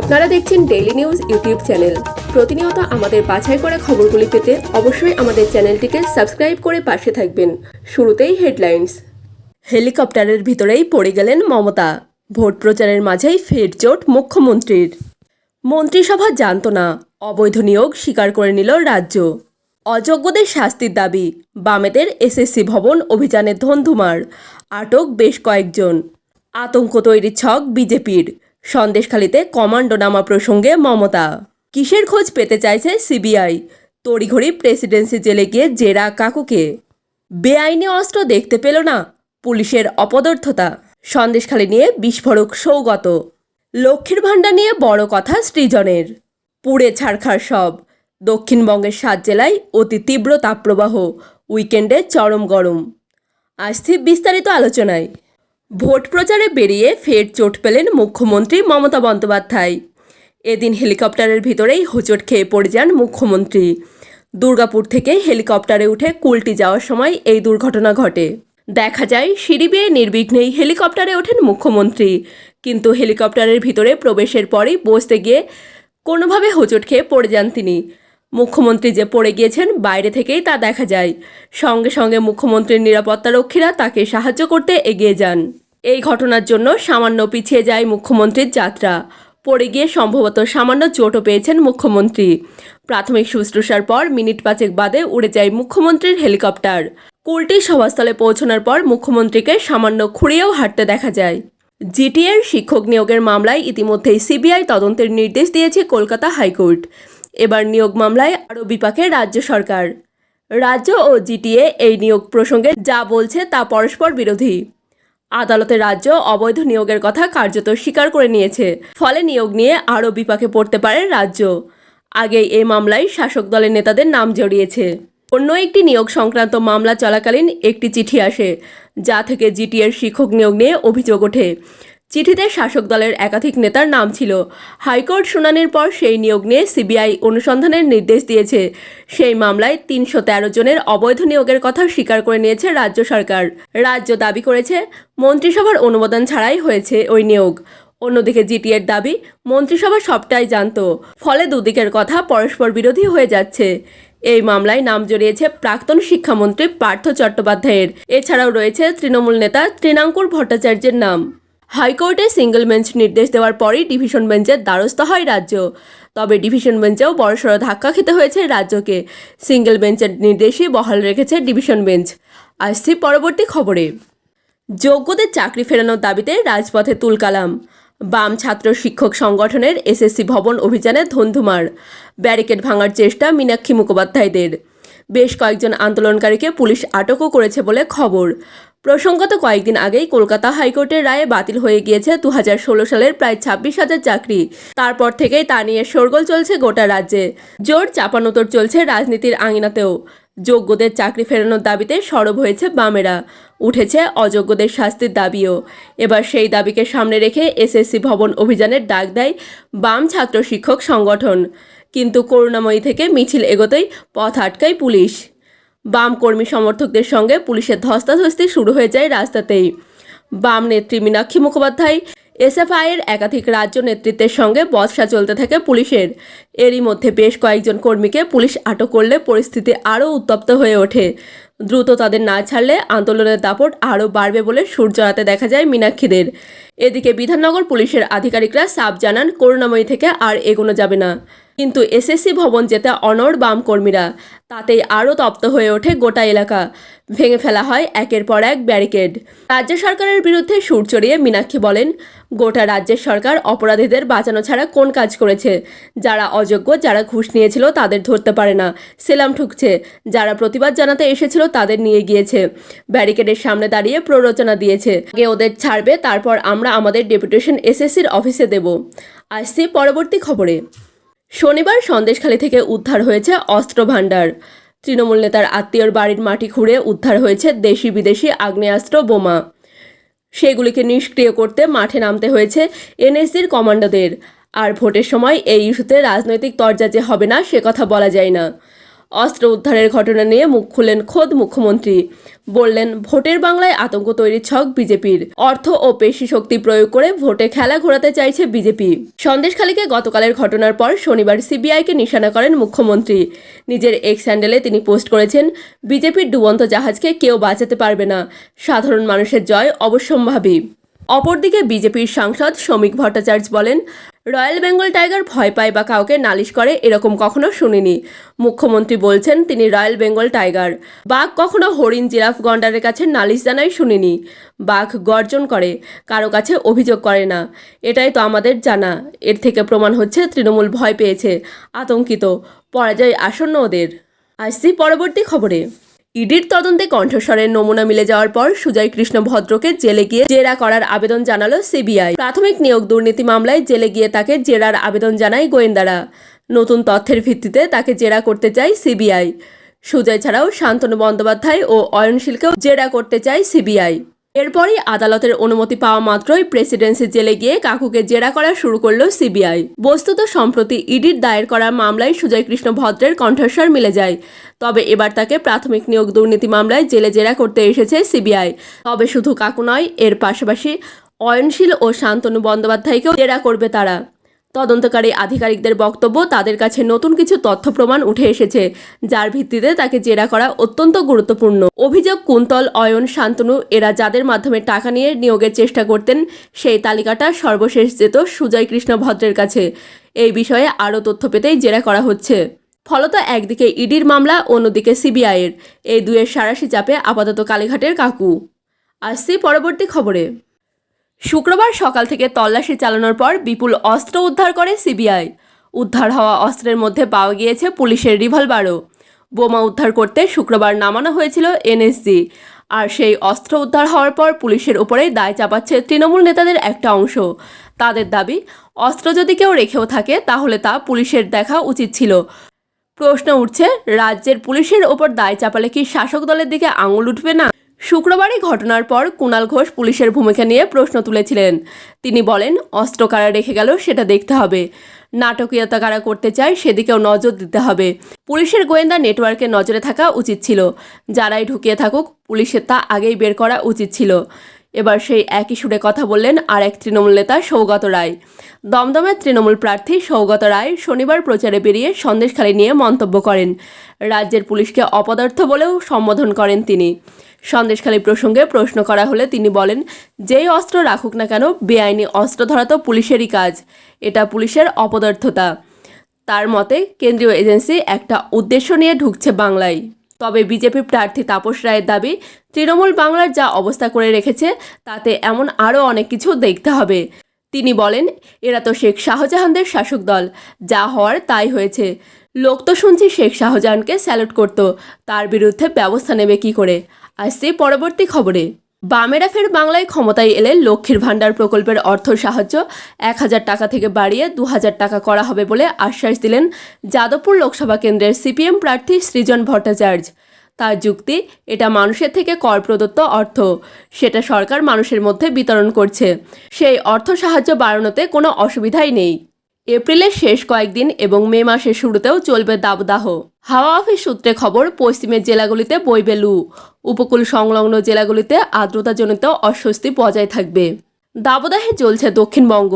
আপনারা দেখছেন daily news YouTube channel প্রতিনিয়ত আমাদের বাছাই করা খবরগুলি পেতে অবশ্যই আমাদের চ্যানেলটিকে সাবস্ক্রাইব করে পাশে থাকবেন। শুরুতেই হেডলাইন্স হেলিকপ্টারের ভিতরেই পড়ে গেলেন মমতা। ভোট প্রচারের মাঝেই ফের চোট মুখ্যমন্ত্রীর। মন্ত্রিসভা জানত না, অবৈধ নিয়োগ স্বীকার করে নিল রাজ্য। অযোগ্যদের শাস্তির দাবি, বামেদের এসএসসি ভবন অভিযানে ধন্ধুমার আটক বেশ কয়েকজন। আতঙ্ক তৈরির ছক বিজেপির। সন্দেশখালিতে কমান্ডো নামা প্রসঙ্গে মমতা। কিসের খোঁজ পেতে চাইছে সিবিআই? তড়িঘড়ি প্রেসিডেন্সি জেলে গিয়ে জেরা কাকুকে। বেআইনি অস্ত্র দেখতে পেল না পুলিশের অপদার্থতা সন্দেশখালি নিয়ে বিস্ফোরক সৌগত। লক্ষ্মীর ভাণ্ডার নিয়ে বড় কথা সৃজনের। পুড়ে ছাড়খাড় সব। দক্ষিণবঙ্গের সাত জেলায় অতি তীব্র তাপপ্রবাহ। উইকেন্ডে চরম গরম। আসছি বিস্তারিত আলোচনায়। ভোট প্রচারে বেরিয়ে ফের চোট পেলেন মুখ্যমন্ত্রী মমতা বন্দ্যোপাধ্যায়। এদিন হেলিকপ্টারের ভিতরেই হোঁচট খেয়ে পড়ে যান মুখ্যমন্ত্রী। দুর্গাপুর থেকে হেলিকপ্টারে উঠে কুলটি যাওয়ার সময় এই দুর্ঘটনা ঘটে। দেখা যায়, সিঁড়ি বেয়ে নির্বিঘ্নেই হেলিকপ্টারে ওঠেন মুখ্যমন্ত্রী। কিন্তু হেলিকপ্টারের ভিতরে প্রবেশের পরেই বসতে গিয়ে কোনোভাবে হোঁচট খেয়ে পড়ে যান তিনি। মুখ্যমন্ত্রী যে পড়ে গিয়েছেন, বাইরে থেকেই তা দেখা যায়। সঙ্গে সঙ্গে মুখ্যমন্ত্রীর নিরাপত্তারক্ষীরা তাকে সাহায্য করতে এগিয়ে যান। এই ঘটনার জন্য সামান্য পিছিয়ে যায় মুখ্যমন্ত্রীর যাত্রা। পড়ে গিয়ে সম্ভবত সামান্য চোটও পেয়েছেন মুখ্যমন্ত্রী। প্রাথমিক শুশ্রূষার পর মিনিট পাঁচেক বাদে উড়ে যায় মুখ্যমন্ত্রীর হেলিকপ্টার। কুলটি সভাস্থলে পৌঁছানোর পর মুখ্যমন্ত্রীকে সামান্য খুঁড়িয়েও হাঁটতে দেখা যায়। জিটিএর শিক্ষক নিয়োগের মামলায় ইতিমধ্যেই সিবিআই তদন্তের নির্দেশ দিয়েছে কলকাতা হাইকোর্ট। এবার নিয়োগ মামলায় আরও বিপাকে রাজ্য সরকার। রাজ্য ও জিটিএ এই নিয়োগ প্রসঙ্গে যা বলছে তা পরস্পর বিরোধী। আদালতে রাজ্য অবৈধ নিয়োগের কথা কার্যত স্বীকার করে নিয়েছে, ফলে নিয়োগ নিয়ে আরও বিপাকে পড়তে পারে রাজ্য। আগেই এই মামলায় শাসক দলের নেতাদের নাম জড়িয়েছে। অন্য একটি নিয়োগ সংক্রান্ত মামলা চলাকালীন একটি চিঠি আসে, যা থেকে জিটিএর শিক্ষক নিয়োগ নিয়ে অভিযোগ ওঠে। চিঠিতে শাসক দলের একাধিক নেতার নাম ছিল। হাইকোর্ট শুনানির পর সেই নিয়োগ নিয়ে সিবিআই অনুসন্ধানের নির্দেশ দিয়েছে। সেই মামলায় তিনশো তেরো জনের অবৈধ নিয়োগের কথা স্বীকার করে নিয়েছে রাজ্য সরকার। রাজ্য দাবি করেছে, মন্ত্রিসভার অনুমোদন ছাড়াই হয়েছে ওই নিয়োগ। অন্যদিকে জিটিএর দাবি, মন্ত্রিসভা সবটাই জানত। ফলে দুদিকের কথা পরস্পর বিরোধী হয়ে যাচ্ছে। এই মামলায় নাম জড়িয়েছে প্রাক্তন শিক্ষামন্ত্রী পার্থ চট্টোপাধ্যায়ের। এছাড়াও রয়েছে তৃণমূল নেতা তৃণাঙ্কুর ভট্টাচার্যের নাম। হাইকোর্টে সিঙ্গেল বেঞ্চ নির্দেশ দেওয়ার পরই ডিভিশন বেঞ্চের দ্বারস্থ হয় রাজ্য। তবে ডিভিশন বেঞ্চেও বড়সড় ধাক্কা খেতে হয়েছে রাজ্যকে। সিঙ্গেল বেঞ্চের নির্দেশই বহাল রেখেছে ডিভিশন বেঞ্চ। আসছি পরবর্তী খবরে। যোগ্যদের চাকরি ফেরানোর দাবিতে রাজপথে তুলকালাম বাম ছাত্র শিক্ষক সংগঠনের এসএসসি ভবন অভিযানে ধন্ধুমার। ব্যারিকেড ভাঙার চেষ্টা মীনাক্ষী মুখোপাধ্যায়দের। বেশ কয়েকজন আন্দোলনকারীকে পুলিশ আটকও করেছে বলে খবর। প্রসঙ্গত কয়েকদিন আগেই কলকাতা হাইকোর্টের রায়ে বাতিল হয়ে গিয়েছে দু হাজার ষোলো সালের প্রায় ছাব্বিশ হাজার চাকরি। তারপর থেকেই তা নিয়ে শোরগোল চলছে গোটা রাজ্যে। জোর চাপানোতর চলছে রাজনীতির আঙিনাতেও। যোগ্যদের চাকরি ফেরানোর দাবিতে সরব হয়েছে বামেরা। উঠেছে অযোগ্যদের শাস্তির দাবিও। এবার সেই দাবিকে সামনে রেখে এসএসসি ভবন অভিযানের ডাক দেয় বাম ছাত্র শিক্ষক সংগঠন। কিন্তু করুণাময়ী থেকে মিছিল এগোতেই পথ আটকায় পুলিশ। বাম কর্মী সমর্থকদের সঙ্গে পুলিশের ধস্তাধস্তি শুরু হয়ে যায় রাস্তাতেই। বাম নেত্রী মীনাক্ষী মুখোপাধ্যায় এসএফআইয়ের একাধিক রাজ্য নেতৃত্বের সঙ্গে বচসা চলতে থাকে পুলিশের। এরই মধ্যে বেশ কয়েকজন কর্মীকে পুলিশ আটক করলে পরিস্থিতি আরও উত্তপ্ত হয়ে ওঠে। দ্রুত তাদের না ছাড়লে আন্দোলনের দাপট আরও বাড়বে বলে সুর চড়াতে দেখা যায় মীনাক্ষীদের। এদিকে বিধাননগর পুলিশের আধিকারিকরা সাপ জানান, করুণাময়ী থেকে আর এগোনো যাবে না। কিন্তু এসএসসি ভবন যেতে অনড় বাম কর্মীরা, তাতেই আরও তপ্ত হয়ে ওঠে গোটা এলাকা। ভেঙে ফেলা হয় একের পর এক ব্যারিকেড। রাজ্য সরকারের বিরুদ্ধে সুর চড়িয়ে মীনাক্ষী বলেন, গোটা রাজ্যের সরকার অপরাধীদের বাঁচানো ছাড়া কোন কাজ করেছে? যারা অযোগ্য, যারা ঘুষ নিয়েছিল তাদের ধরতে পারে না। সেলাম ঠুকছে। যারা প্রতিবাদ জানাতে এসেছিল তাদের নিয়ে গিয়েছে। ব্যারিকেডের সামনে দাঁড়িয়ে প্ররোচনা দিয়েছে। আগে ওদের ছাড়বে, তারপর আমরা আমাদের ডেপুটেশন এসএসসির অফিসে দেব। আসছি পরবর্তী খবরে। শনিবার সন্দেশখালী থেকে উদ্ধার হয়েছে অস্ত্র ভাণ্ডার তৃণমূল নেতার আত্মীয়র বাড়ির মাটি খুঁড়ে উদ্ধার হয়েছে দেশি বিদেশি আগ্নেয়াস্ত্র, বোমা। সেগুলিকে নিষ্ক্রিয় করতে মাঠে নামতে হয়েছে এনএসসির কমান্ডোদের আর ভোটের সময় এই ইস্যুতে রাজনৈতিক তরজা যে হবে না, সে কথা বলা যায় না। অস্ত্র উদ্ধারের ঘটনা নিয়ে মুখ খুললেন খোদ মুখ্যমন্ত্রী। বললেন, ভোটের বাংলায় আতঙ্ক তৈরির ছক বিজেপির। অর্থ ও পেশি শক্তি প্রয়োগ করে ভোটে খেলা ঘোরাতে চাইছে বিজেপি। সন্দেশখালীকে গতকালের ঘটনার পর শনিবার সিবিআইকে নিশানা করেন মুখ্যমন্ত্রী। নিজের এক্স হ্যান্ডেলে তিনি পোস্ট করেছেন, বিজেপির ডুবন্ত জাহাজকে কেউ বাঁচাতে পারবে না। সাধারণ মানুষের জয় অবশ্যম্ভাবী। অপরদিকে বিজেপির সাংসদ শ্রমিক ভট্টাচার্য বলেন রয়্যাল বেঙ্গল টাইগার ভয় পায় বা কাউকে নালিশ করে, এরকম কখনো শুনিনি। মুখ্যমন্ত্রী বলছেন, তিনি রয়্যাল বেঙ্গল টাইগার। বাঘ কখনো হরিণ জিরাফ গন্ডারের কাছে নালিশ জানাই শুনিনি। বাঘ গর্জন করে, কারও কাছে অভিযোগ করে না। এটাই তো আমাদের জানা। এর থেকে প্রমাণ হচ্ছে, তৃণমূল ভয় পেয়েছে, আতঙ্কিত। পরাজয় আসন্ন ওদের। আসছি পরবর্তী খবরে। ইডির তদন্তে কণ্ঠস্বরের নমুনা মিলে যাওয়ার পর সুজয় কৃষ্ণ ভদ্রকে জেলে গিয়ে জেরা করার আবেদন জানালো সিবিআই। প্রাথমিক নিয়োগ দুর্নীতি মামলায় জেলে গিয়ে তাকে জেরার আবেদন জানায় গোয়েন্দারা। নতুন তথ্যের ভিত্তিতে তাকে জেরা করতে চায় সিবিআই। সুজয় ছাড়াও শান্তনু বন্দ্যোপাধ্যায় ও অয়নশীলকেও জেরা করতে চায় সিবিআই। এরপরই আদালতের অনুমতি পাওয়া মাত্রই প্রেসিডেন্সি জেলে গিয়ে কাকুকে জেরা করা শুরু করল সিবিআই। বস্তুত সম্প্রতি ইডির দায়ের করা মামলায় সুজয় কৃষ্ণ ভদ্রের কণ্ঠস্বর মিলে যায়। তবে এবার তাকে প্রাথমিক নিয়োগ দুর্নীতি মামলায় জেলে জেরা করতে এসেছে সিবিআই। তবে শুধু কাকু নয়, এর পাশাপাশি অয়নশীল ও শান্তনু বন্দ্যোপাধ্যায়কেও জেরা করবে তারা। তদন্তকারী আধিকারিকদের বক্তব্য, তাদের কাছে নতুন কিছু তথ্য প্রমাণ উঠে এসেছে, যার ভিত্তিতে তাকে জেরা করা অত্যন্ত গুরুত্বপূর্ণ। অভিযোগ, কুন্তল, অয়ন, শান্তনু, এরা যাদের মাধ্যমে টাকা নিয়ে নিয়োগের চেষ্টা করতেন, সেই তালিকাটা সর্বশেষ যেত সুজয় কৃষ্ণ ভদ্রের কাছে। এই বিষয়ে আরও তথ্য পেতেই জেরা করা হচ্ছে। ফলত একদিকে ইডির মামলা, অন্যদিকে সিবিআইয়ের। এই দুয়ের সারাশি চাপে আপাতত কালীঘাটের কাকু। আসছি পরবর্তী খবরে। শুক্রবার সকাল থেকে তল্লাশি চালানোর পর বিপুল অস্ত্র উদ্ধার করে সিবিআই। উদ্ধার হওয়া অস্ত্রের মধ্যে পাওয়া গিয়েছে পুলিশের রিভলভারও। বোমা উদ্ধার করতে শুক্রবার নামানো হয়েছিল এনএসজি। আর সেই অস্ত্র উদ্ধার হওয়ার পর পুলিশের উপরেই দায় চাপাচ্ছে তৃণমূল নেতাদের একটা অংশ। তাদের দাবি, অস্ত্র যদি কেউ রেখেও থাকে, তাহলে তা পুলিশের দেখা উচিত ছিল। প্রশ্ন উঠছে, রাজ্যের পুলিশের ওপর দায় চাপালে কি শাসক দলের দিকে আঙুল উঠবে না? শুক্রবারই ঘটনার পর কুণাল ঘোষ পুলিশের ভূমিকা নিয়ে প্রশ্ন তুলেছিলেন। তিনি বলেন, অস্ত্র কারা রেখে গেল সেটা দেখতে হবে। নাটকীয়তা কারা করতে চায় সেদিকেও নজর দিতে হবে। পুলিশের গোয়েন্দা নেটওয়ার্কে নজরে থাকা উচিত ছিল। যারাই ঢুকিয়ে থাকুক, পুলিশের তা আগেই বের করা উচিত ছিল। এবার সেই একই সুরে কথা বললেন আর এক তৃণমূল নেতা সৌগত রায়। দমদমের তৃণমূল প্রার্থী সৌগত রায় শনিবার প্রচারে বেরিয়ে সন্দেশখালী নিয়ে মন্তব্য করেন। রাজ্যের পুলিশকে অপদার্থ বলেও সম্বোধন করেন তিনি। সন্দেশখালী প্রসঙ্গে প্রশ্ন করা হলে তিনি বলেন, যেই অস্ত্র রাখুক না কেন, বেআইনি অস্ত্র ধরা তো পুলিশেরই কাজ। এটা পুলিশের অপদার্থতা। তার মতে, কেন্দ্রীয় এজেন্সি একটা উদ্দেশ্য নিয়ে ঢুকছে বাংলায়। তবে বিজেপি প্রার্থী তাপস রায়ের দাবি, তৃণমূল বাংলার যা অবস্থা করে রেখেছে, তাতে এমন আরও অনেক কিছু দেখতে হবে। তিনি বলেন, এরা তো শেখ শাহজাহানদের শাসক দল, যা হওয়ার তাই হয়েছে। লোক তো শুনছি শেখ শাহজাহানকে স্যালুট করত, তার বিরুদ্ধে ব্যবস্থা নেবে কি করে? আসছে পরবর্তী খবরে। বামেরা ফের বাংলায় ক্ষমতায় এলে লক্ষ্মীর ভাণ্ডার প্রকল্পের অর্থ সাহায্য এক হাজার টাকা থেকে বাড়িয়ে দু হাজার টাকা করা হবে বলে আশ্বাস দিলেন যাদবপুর লোকসভা কেন্দ্রের সিপিএম প্রার্থী সৃজন ভট্টাচার্য। তার যুক্তি, এটা মানুষের থেকে কর প্রদত্ত অর্থ। সেটা সরকার মানুষের মধ্যে বিতরণ করছে। সেই অর্থ সাহায্য বাড়ানোতে কোনো অসুবিধাই নেই। এপ্রিলের শেষ কয়েকদিন এবং মে মাসের শুরুতেও চলবে দাবদাহ। হাওয়া অফিস সূত্রে খবর, পশ্চিমের জেলাগুলিতে বইবে লু উপকূল সংলগ্ন জেলাগুলিতে আর্দ্রতাজনিত অস্বস্তি বজায় থাকবে। দাবদাহে জ্বলছে দক্ষিণবঙ্গ,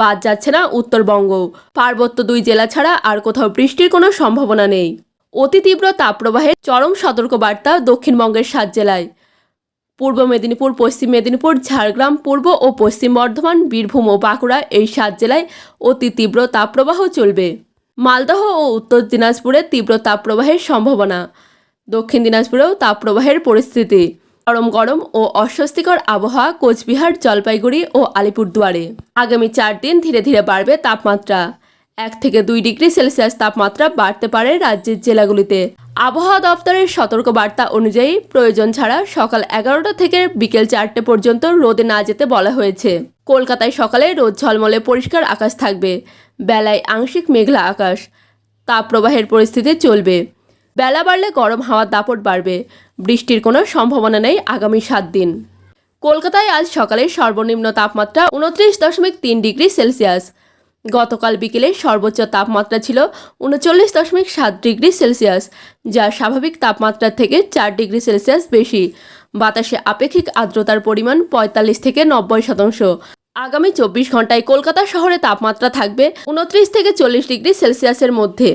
বাদ যাচ্ছে না উত্তরবঙ্গ। পার্বত্য দুই জেলা ছাড়া আর কোথাও বৃষ্টির কোনো সম্ভাবনা নেই। অতি তীব্র তাপপ্রবাহে চরম সতর্কবার্তা দক্ষিণবঙ্গের সাত জেলায়। পূর্ব মেদিনীপুর, পশ্চিম মেদিনীপুর, ঝাড়গ্রাম, পূর্ব ও পশ্চিম বর্ধমান, বীরভূম ও বাঁকুড়া এই সাত জেলায় অতি তীব্র তাপপ্রবাহ চলবে। মালদহ ও উত্তর দিনাজপুরে তীব্র তাপপ্রবাহের সম্ভাবনা। দক্ষিণ দিনাজপুরেও তাপপ্রবাহের পরিস্থিতি। গরম গরম ও অস্বস্তিকর আবহাওয়া কোচবিহার, জলপাইগুড়ি ও আলিপুরদুয়ারে। আগামী চার দিন ধীরে ধীরে বাড়বে তাপমাত্রা। এক থেকে দুই ডিগ্রি সেলসিয়াস তাপমাত্রা বাড়তে পারে রাজ্যের জেলাগুলিতে। আবহাওয়া দপ্তরের সতর্ক বার্তা অনুযায়ী প্রয়োজন ছাড়া সকাল এগারোটা থেকে বিকেল চারটে পর্যন্ত রোদে না যেতে বলা হয়েছে। কলকাতায় সকালে রোদ ঝলমলে পরিষ্কার আকাশ থাকবে। বেলায় আংশিক মেঘলা আকাশ। তাপপ্রবাহের পরিস্থিতি চলবে। বেলা বাড়লে গরম হাওয়ার দাপট বাড়বে। বৃষ্টির কোনো সম্ভাবনা নেই আগামী সাত দিন। কলকাতায় আজ সকালে সর্বনিম্ন তাপমাত্রা উনত্রিশ দশমিক তিন ডিগ্রি সেলসিয়াস। গতকাল বিকেলে সর্বোচ্চ তাপমাত্রা ছিল উনচল্লিশ দশমিক সাত ডিগ্রি সেলসিয়াস, যা স্বাভাবিক তাপমাত্রার থেকে চার ডিগ্রি সেলসিয়াস বেশি। বাতাসে আপেক্ষিক আর্দ্রতার পরিমাণ পঁয়তাল্লিশ থেকে নব্বই শতাংশ। আগামী চব্বিশ ঘন্টায় কলকাতা শহরে তাপমাত্রা থাকবে উনত্রিশ থেকে চল্লিশ ডিগ্রি সেলসিয়াসের মধ্যে।